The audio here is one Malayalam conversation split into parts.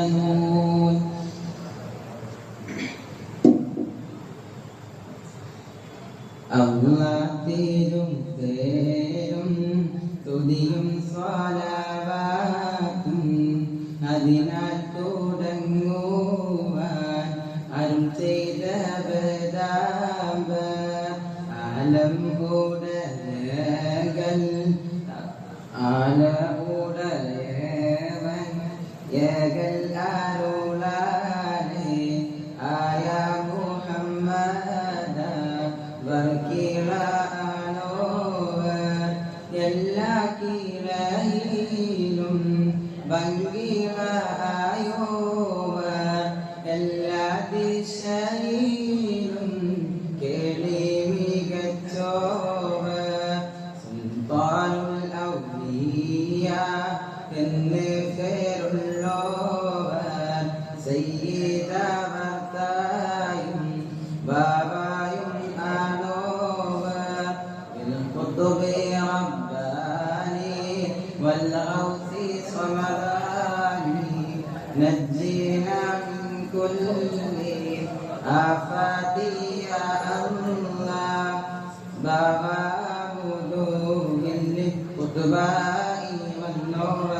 يحزنون അള്ളാത്തേരും തേരും തുതിയും സ്വാലാവാക്കും അതിനാൽ തുടങ്ങുവാൻ അരുൾ ചെയ്ത ബദാമ്പ ആലം ഉടയകൾ ആല ഉടയവൻ യകൾ അരുളാനെ ആയ മുഹമ്മദ വർക്കിളാനോവർ. എല്ലാ കീഴയിലും ഭംഗിളായോവർ. എല്ലാ ദിശയിലും കേളി മികച്ചോവർ طبي رباني والغوث صمداني نجينا من كل آفات يا الله. بابا بلوغ للقطباء والنور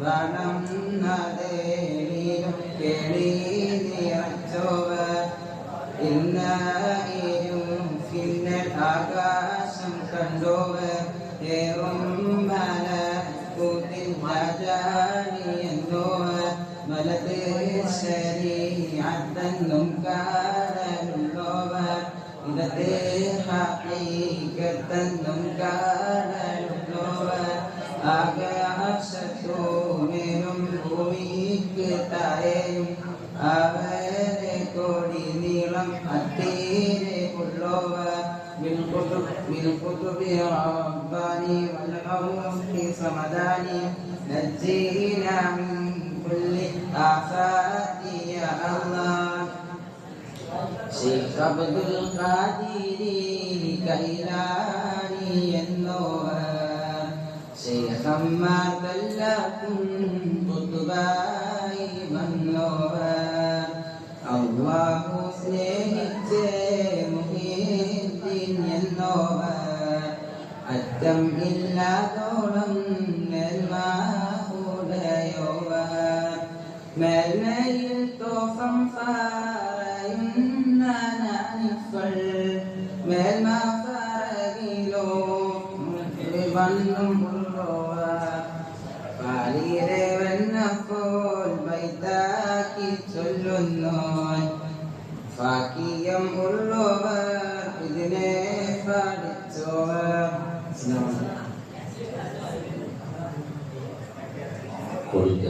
ونمنا ديري கண்டோவ ஏவம் கூட்டில் ராஜானி என்றோவ வலது சரி அதன்னும் காரணோவ இடதே ஹீகத்தன்னும் காரணோவ ஆகாசத்தோ மேலும் பூமிக்கு தாயும் அவரே கோடி நீளம் அத்தே القطب من كتب رباني والغوث صمداني نجينا من كل آفات يا الله شيخ عبد القادر كيلاني النور شيخا ما بلغكم قطباي منورا الله അറ്റം ഇല്ലാതോളം നെൽമാഹുടയോവർ മേൽമയിൽ തോഫം പറയുന്ന നാനിക്കൾ മേൽമ പറകിലോ വന്നും ഉള്ളോവർ പാലിരെ വന്നപ്പോൾ വൈതാക്കി ചൊല്ലുന്നോൻ. ഫാക്കിയം ഉള്ളവർ ഇതിനെ പഠിച്ചോവർ করিতে